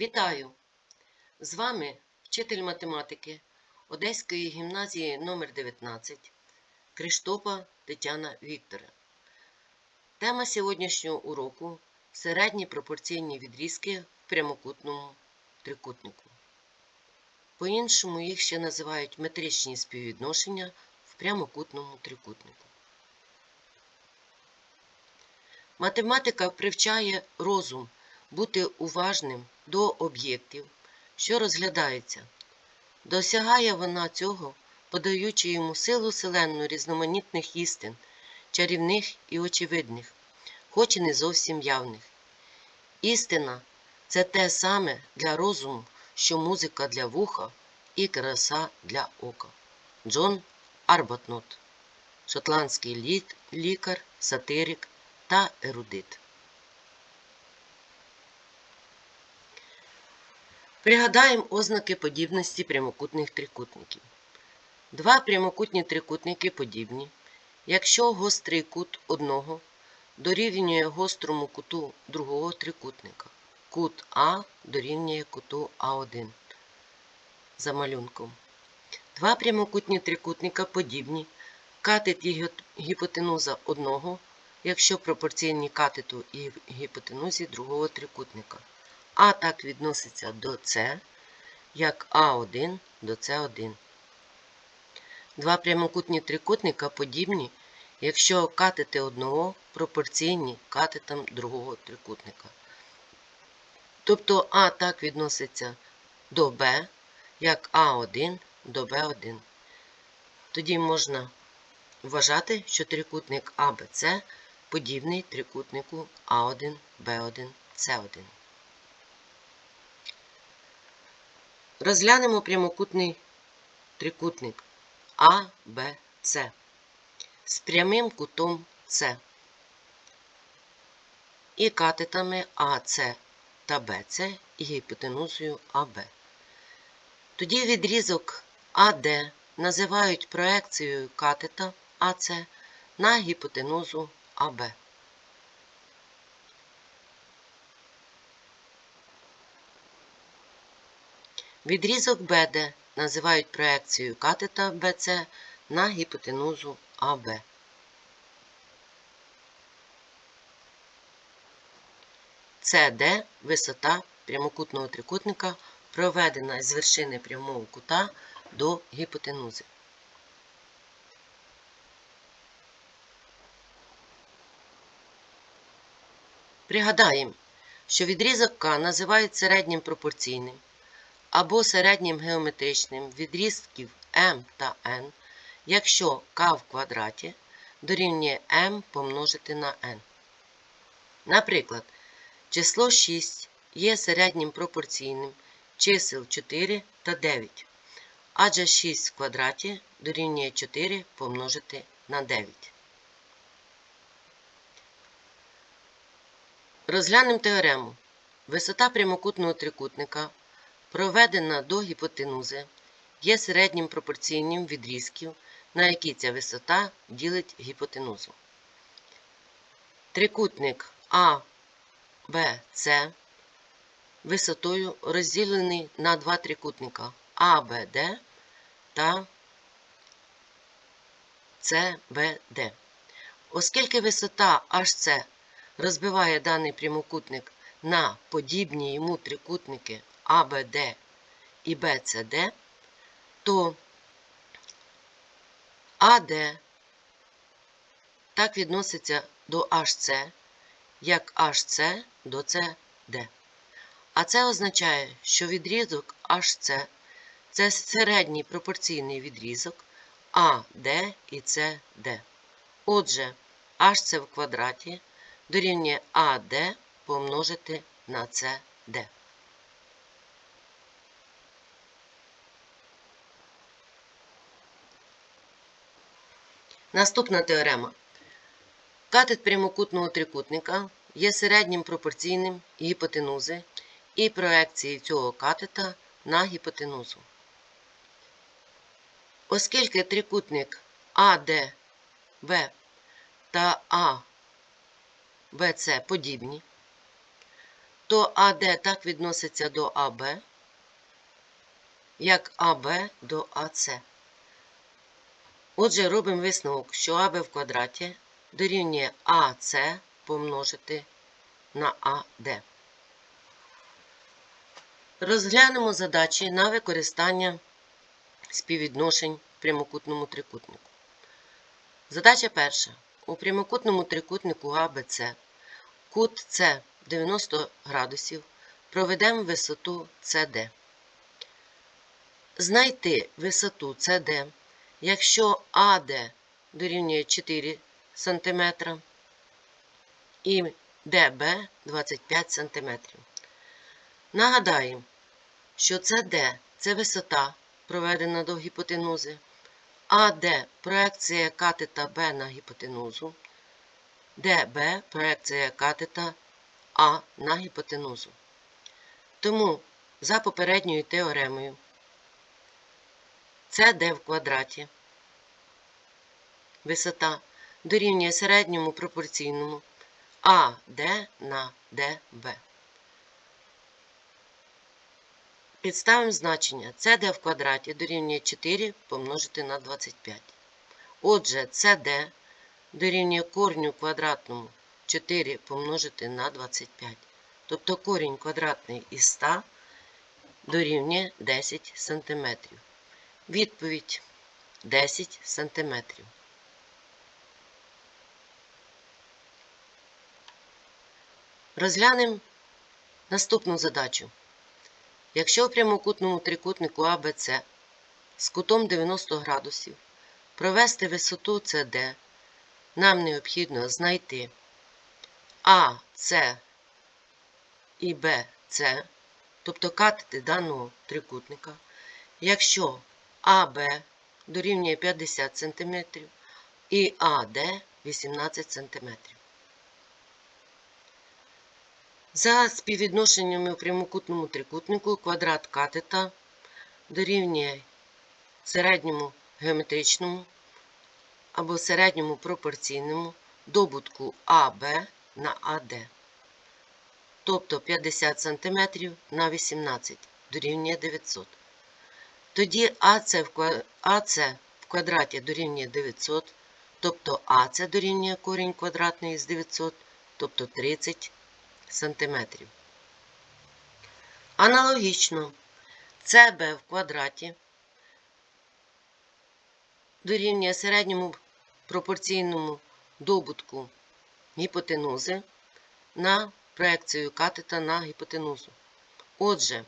Вітаю! З вами вчитель математики Одеської гімназії номер 19 Криштопа Тетяна Віктора. Тема сьогоднішнього уроку середні пропорційні відрізки в прямокутному трикутнику. По-іншому їх ще називають метричні співвідношення в прямокутному трикутнику. Математика привчає розум бути уважним до об'єктів, що розглядаються. Досягає вона цього, подаючи йому силу селенну різноманітних істин, чарівних і очевидних, хоч і не зовсім явних. Істина це те саме для розуму, що музика для вуха і краса для ока. Джон Арбатнот, шотландський лі- лікар, сатирик та ерудит. Пригадаємо ознаки подібності прямокутних трикутників. Два прямокутні трикутники подібні, якщо гострий кут одного дорівнює гострому куту другого трикутника. Кут А дорівнює куту А1 за малюнком. Два прямокутні трикутника подібні, катет і гіпотенуза одного, якщо пропорційні катету і гіпотенузі другого трикутника. А так відноситься до С, як А1 до С1. Два прямокутні трикутника подібні, якщо катети одного пропорційні катетам другого трикутника. Тобто А так відноситься до Б, як А1 до Б1. Тоді можна вважати, що трикутник АБЦ подібний трикутнику А1, Б1, С1. Розглянемо прямокутний трикутник А, Б, С з прямим кутом С і катетами АС та БЦ і гіпотенузою АБ. Тоді відрізок АД називають проекцією катета АС на гіпотенузу АБ. Відрізок БД називають проекцією катета БЦ на гіпотенузу АБ. СД висота прямокутного трикутника, проведена з вершини прямого кута до гіпотенузи. Пригадаємо, що відрізок К називають середнім пропорційним або середнім геометричним відрізків m та n, якщо k в квадраті дорівнює m помножити на n. Наприклад, число 6 є середнім пропорційним чисел 4 та 9, адже 6 в квадраті дорівнює 4 помножити на 9. Розглянемо теорему. Висота прямокутного трикутника проведена до гіпотенузи, є середнім пропорційним відрізків, на які ця висота ділить гіпотенузу. Трикутник А, Б, С висотою розділений на два трикутника А, Б, Д та С, Оскільки висота HC розбиває даний прямокутник на подібні йому трикутники АБД і БЦД, то АД так відноситься до HC, як HC до CD. А це означає, що відрізок HC це середній пропорційний відрізок АД і CD. Отже, HC в квадраті дорівнює АД помножити на CD. Наступна теорема. Катет прямокутного трикутника є середнім пропорційним гіпотенузи і проекції цього катета на гіпотенузу. Оскільки трикутник АДБ та АБЦ подібні, то АД так відноситься до АБ, як АБ до АС. Отже, робимо висновок, що АБ в квадраті дорівнює АС помножити на АД. Розглянемо задачі на використання співвідношень в прямокутному трикутнику. Задача перша. У прямокутному трикутнику АБЦ кут С 90 градусів проведемо висоту CD. Знайти висоту CD, якщо АД дорівнює 4 см і ДБ 25 см. Нагадаємо, що CD – це висота, проведена до гіпотенузи, АД проекція катета Б на гіпотенузу, ДБ проекція катета А на гіпотенузу. Тому за попередньою теоремою CD в квадраті висота дорівнює середньому пропорційному АД на ДБ. Підставимо значення CD в квадраті дорівнює 4 помножити на 25. Отже, CD дорівнює корню квадратному 4 помножити на 25. Тобто корінь квадратний із 100 дорівнює 10 см. Відповідь 10 см. Розглянемо наступну задачу. Якщо у прямокутному трикутнику АБЦ з кутом 90 градусів провести висоту CD, нам необхідно знайти АС і БЦ, тобто катети даного трикутника, якщо АБ дорівнює 50 см і АД 18 см. За співвідношеннями у прямокутному трикутнику квадрат катета дорівнює середньому геометричному або середньому пропорційному добутку АБ на АД. Тобто 50 см на 18 дорівнює 900. Тоді АЦ в, АЦ в квадраті дорівнює 900, тобто АЦ дорівнює корінь квадратний з 900, тобто 30 сантиметрів. Аналогічно СБ в квадраті дорівнює середньому пропорційному добутку гіпотенузи на проекцію катета на гіпотенузу. Отже,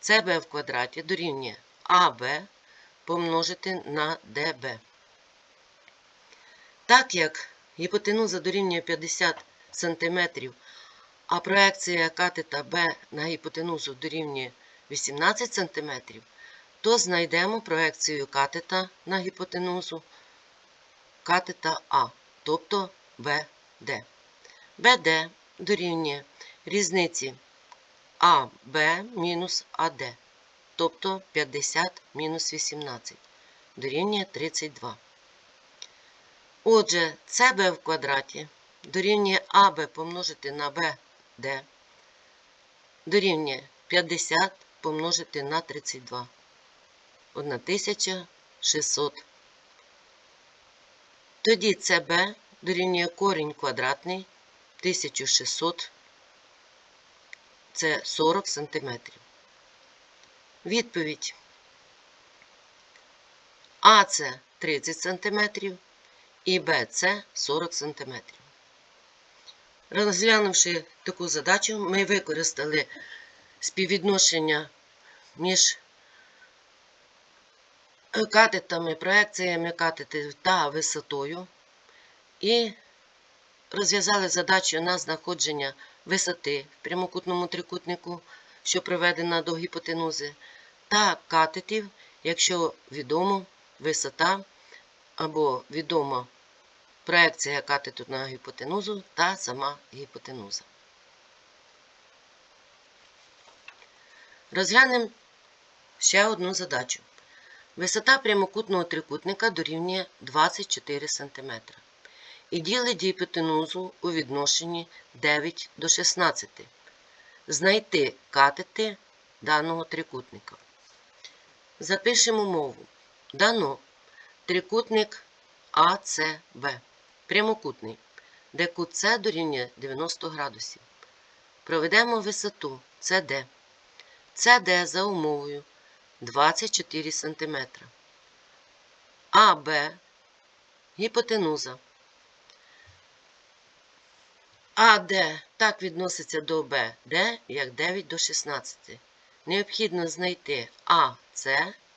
СБ в квадраті дорівнює АБ помножити на ДБ. Так як гіпотенуза дорівнює 50 см, а проекція катета Б на гіпотенузу дорівнює 18 см, то знайдемо проекцію катета на гіпотенузу катета А, тобто БД. БД дорівнює різниці АБ мінус АД, тобто 50 мінус 18, дорівнює 32. Отже, СБ в квадраті дорівнює АБ помножити на БД, дорівнює 50 помножити на 32. 1600. Тоді СБ дорівнює корінь квадратний 1600, це 40 см. Відповідь АЦ 30 см і БЦ 40 см. Розглянувши таку задачу, ми використали співвідношення між катетами, проекціями катетів та висотою і розв'язали задачу на знаходження висоти в прямокутному трикутнику, що приведена до гіпотенузи, та катетів, якщо відомо висота або відома проекція катету на гіпотенузу та сама гіпотенуза. Розглянемо ще одну задачу. Висота прямокутного трикутника дорівнює 24 см і ділить гіпотенузу у відношенні 9 до 16. Знайти катети даного трикутника. Запишемо мову. Дано трикутник АЦБ, прямокутний, де кут С дорівнює 90 градусів. Проведемо висоту CD. CD за умовою 24 см. АБ гіпотенуза. АД так відноситься до БД, як 9 до 16. Необхідно знайти АС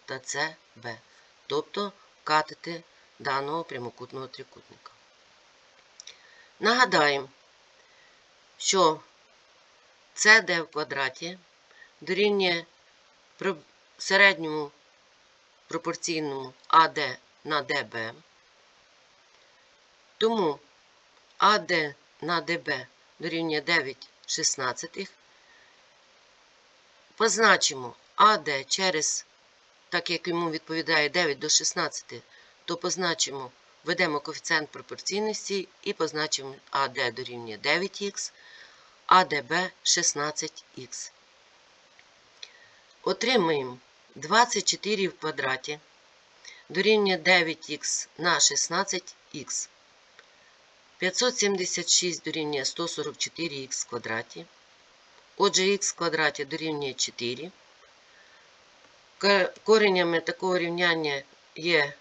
та СБ, тобто катети даного прямокутного трикутника. Нагадаємо, що CD в квадраті дорівнює середньому пропорційному АД на ДБ. Тому АД на ДБ дорівнює 9 шістнадцятих. Позначимо АД через, так як йому відповідає 9 до 16, то позначимо, введемо коефіцієнт пропорційності і позначимо АД дорівнює 9х, АДБ 16х. Отримаємо 24 в квадраті дорівнює 9х на 16х. 576 дорівнює 144х в квадраті. Отже, х квадраті дорівнює 4. Ка- Коренями такого рівняння є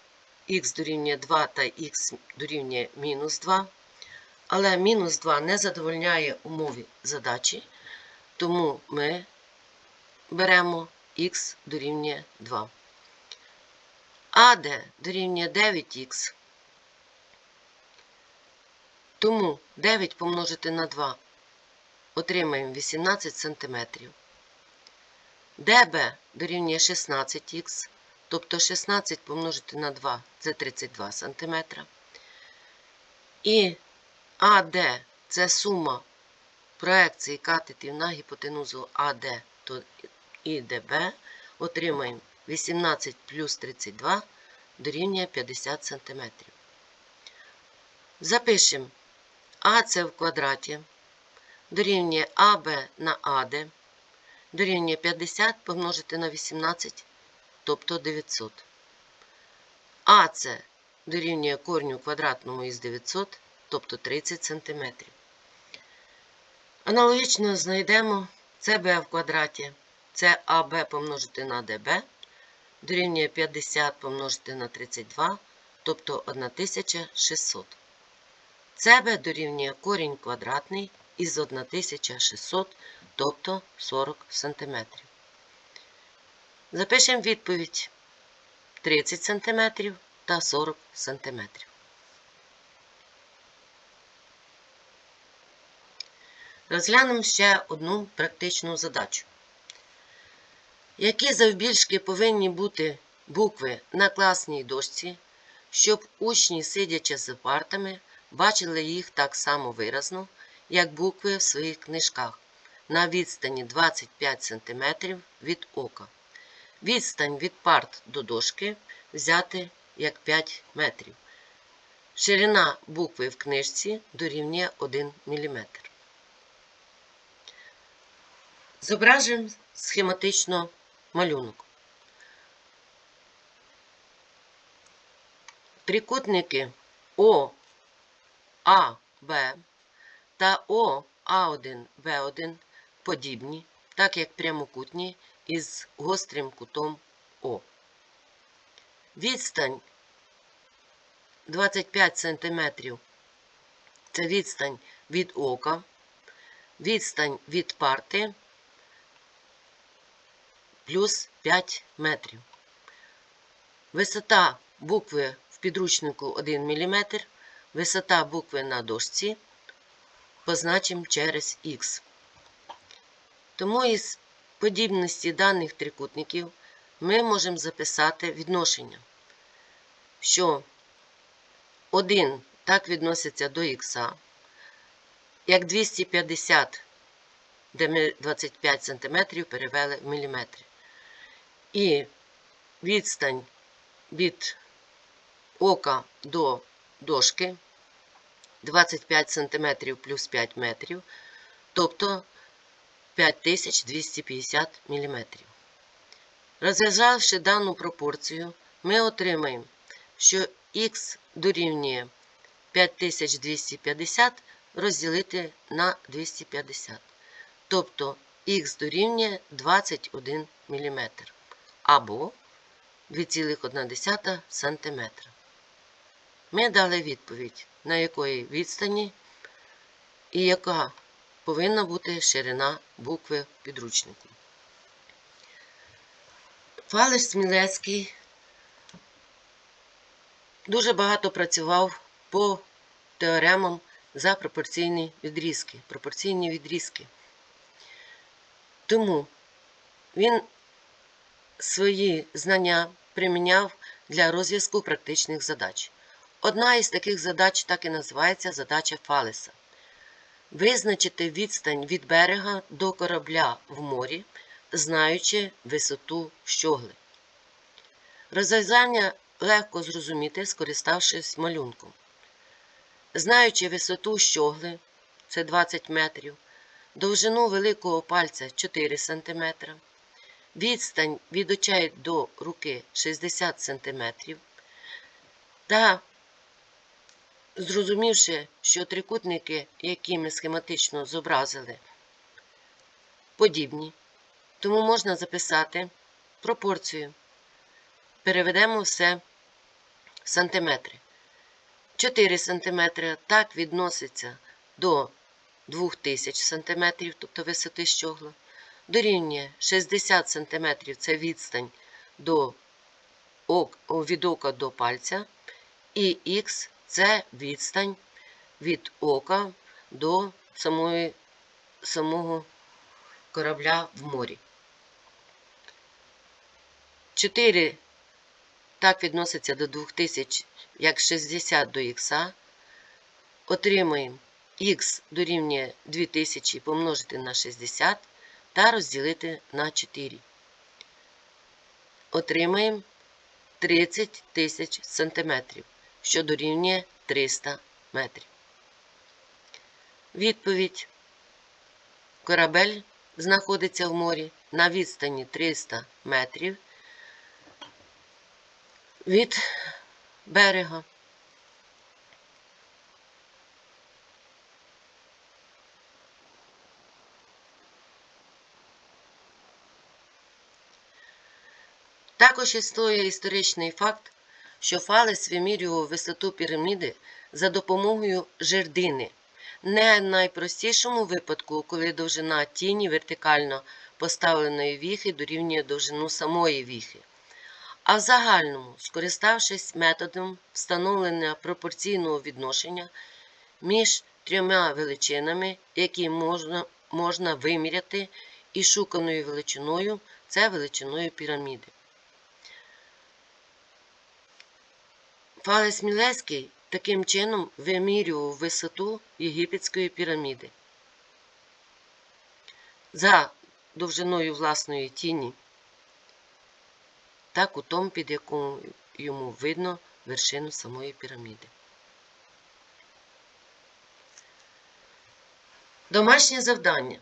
х дорівнює 2 та х дорівнює мінус 2. Але мінус 2 не задовольняє умові задачі, тому ми беремо х дорівнює 2. АД дорівнює 9х. Тому 9 помножити на 2 отримаємо 18 см. ДБ дорівнює 16х, тобто 16 помножити на 2 це 32 см. І АД це сума проекції катетів на гіпотенузу АД і ДБ. Отримаємо 18 плюс 32 дорівнює 50 см. Запишемо АЦ в квадраті дорівнює АБ на АД, дорівнює 50 помножити на 18, тобто 900. АЦ дорівнює корню квадратному із 900, тобто 30 см. Аналогічно знайдемо СБ в квадраті. Це АБ помножити на ДБ, дорівнює 50 помножити на 32, тобто 1600. СБ дорівнює корінь квадратний із 1600, тобто 40 см. Запишемо відповідь 30 см та 40 см. Розглянемо ще одну практичну задачу. Які завбільшки повинні бути букви на класній дошці, щоб учні, сидячи за партами, бачили їх так само виразно, як букви в своїх книжках на відстані 25 см від ока. Відстань від парт до дошки взяти як 5 метрів. Ширина букви в книжці дорівнює 1 мм. Зображимо схематично малюнок. Трикутники О, А, Б та О, А1, Б1 подібні, так як прямокутні із гострим кутом О. Відстань 25 см це відстань від ока, відстань від парти плюс 5 метрів. Висота букви в підручнику 1 мм, висота букви на дошці позначимо через Х. Тому із подібності даних трикутників ми можемо записати відношення, що 1 так відноситься до х, як 250, де ми 25 см перевели в міліметри. І відстань від ока до дошки 25 см плюс 5 метрів, тобто 5250 мм. Розв'язавши дану пропорцію, ми отримаємо, що х дорівнює 5250 розділити на 250. Тобто х дорівнює 21 мм або 2,1 см. Ми дали відповідь, на якої відстані і яка повинна бути ширина букви підручнику. Фалес Смілецький дуже багато працював по теоремам за пропорційні відрізки. Пропорційні відрізки. Тому він свої знання приміняв для розв'язку практичних задач. Одна із таких задач так і називається задача Фалеса. Визначити відстань від берега до корабля в морі, знаючи висоту щогли. Розв'язання легко зрозуміти, скориставшись малюнком. Знаючи висоту щогли, це 20 метрів, довжину великого пальця 4 см, відстань від очей до руки 60 см, та зрозумівши, що трикутники, які ми схематично зобразили, подібні, тому можна записати пропорцію. Переведемо все в сантиметри. 4 см так відноситься до 2000 см, тобто висоти щогла. Дорівнює 60 см це відстань до, від ока до пальця, і х це відстань від ока до самої, самого корабля в морі. 4 так відноситься до 2000, як 60 до х. Отримаємо х дорівнює 2000 помножити на 60 та розділити на 4. Отримаємо 30 тисяч сантиметрів, що дорівнює 300 метрів. Відповідь. Корабель знаходиться в морі на відстані 300 метрів від берега. Також існує історичний факт, що Фалес вимірював висоту піраміди за допомогою жердини. Не найпростішому випадку, коли довжина тіні вертикально поставленої віхи дорівнює довжину самої віхи. А в загальному, скориставшись методом встановлення пропорційного відношення між трьома величинами, які можна, можна виміряти і шуканою величиною це величиною піраміди. Фалес Мілеський таким чином вимірював висоту єгипетської піраміди. За довжиною власної тіні та кутом, під якому йому видно вершину самої піраміди. Домашнє завдання.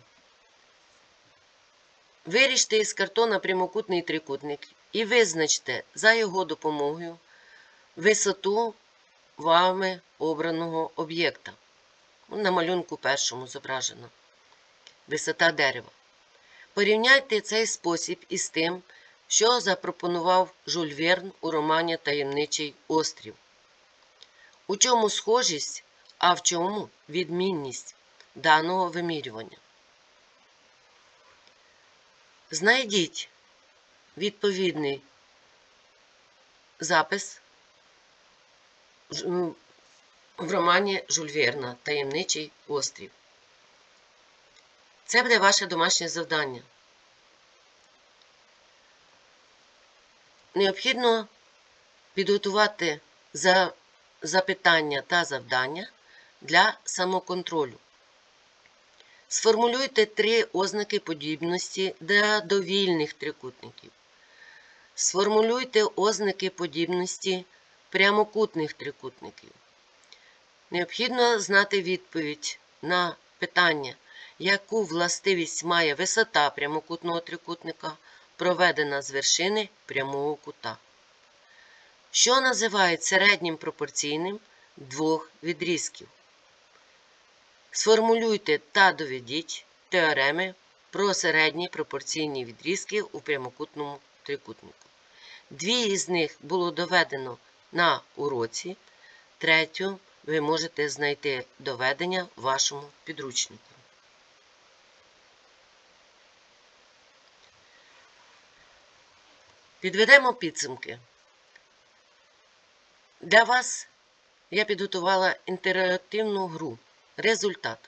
Виріжте із картона прямокутний трикутник і визначте за його допомогою висоту вами обраного об'єкта. На малюнку першому зображено. Висота дерева. Порівняйте цей спосіб із тим, що запропонував Жюль Верн у романі Таємничий острів. У чому схожість, а в чому відмінність даного вимірювання? Знайдіть відповідний запис в романі Жюль Верна Таємничий острів. Це буде ваше домашнє завдання. Необхідно підготувати за запитання та завдання для самоконтролю. Сформулюйте три ознаки подібності для довільних трикутників. Сформулюйте ознаки подібності прямокутних трикутників. Необхідно знати відповідь на питання, яку властивість має висота прямокутного трикутника, проведена з вершини прямого кута. Що називають середнім пропорційним двох відрізків? Сформулюйте та доведіть теореми про середні пропорційні відрізки у прямокутному трикутнику. Дві із них було доведено на уроці, третю ви можете знайти доведення в вашому підручнику. Підведемо підсумки. Для вас я підготувала інтерактивну гру. Результат.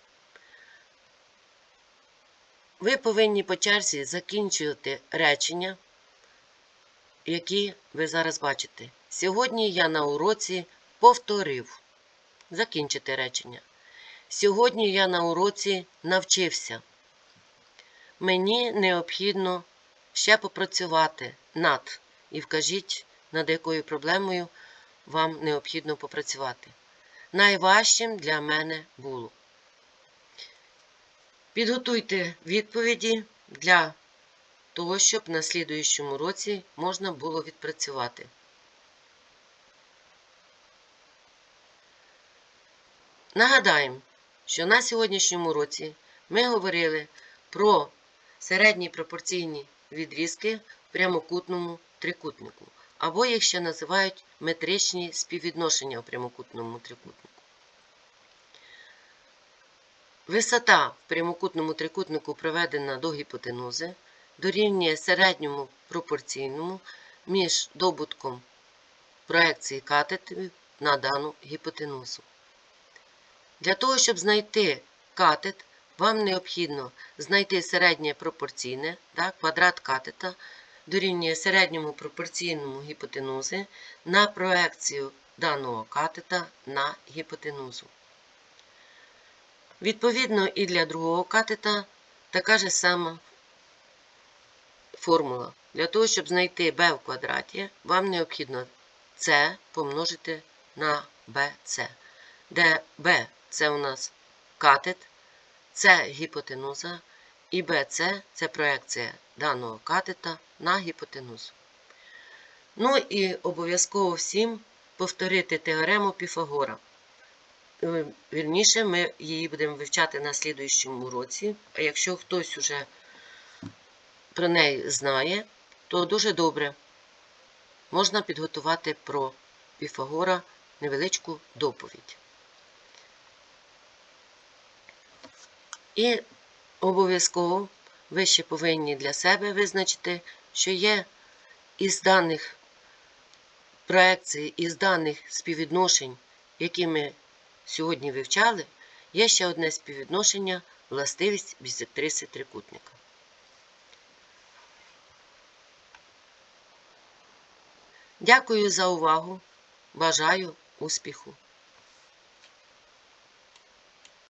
Ви повинні по черзі закінчувати речення, які ви зараз бачите. Сьогодні я на уроці повторив. Закінчити речення. Сьогодні я на уроці навчився. Мені необхідно ще попрацювати над і вкажіть, над якою проблемою вам необхідно попрацювати. Найважчим для мене було. Підготуйте відповіді для того, щоб на слідуючому році можна було відпрацювати. Нагадаємо, що на сьогоднішньому році ми говорили про середні пропорційні відрізки в прямокутному трикутнику, або їх ще називають метричні співвідношення у прямокутному трикутнику. Висота в прямокутному трикутнику проведена до гіпотенузи, дорівнює середньому пропорційному між добутком проекції катетів на дану гіпотенузу. Для того, щоб знайти катет, вам необхідно знайти середнє пропорційне, так, квадрат катета дорівнює середньому пропорційному гіпотенузи на проекцію даного катета на гіпотенузу. Відповідно, і для другого катета така ж сама формула. Для того, щоб знайти b в квадраті, вам необхідно c помножити на bc, де b це у нас катет, це гіпотенуза, і BC це проекція даного катета на гіпотенузу. Ну і обов'язково всім повторити теорему Піфагора. Е, Вірніше, ми її будемо вивчати на слідуючому році. А якщо хтось уже про неї знає, то дуже добре можна підготувати про Піфагора невеличку доповідь. І обов'язково ви ще повинні для себе визначити, що є із даних проекцій, із даних співвідношень, які ми сьогодні вивчали, є ще одне співвідношення властивість бісектриси трикутника. Дякую за увагу. Бажаю успіху!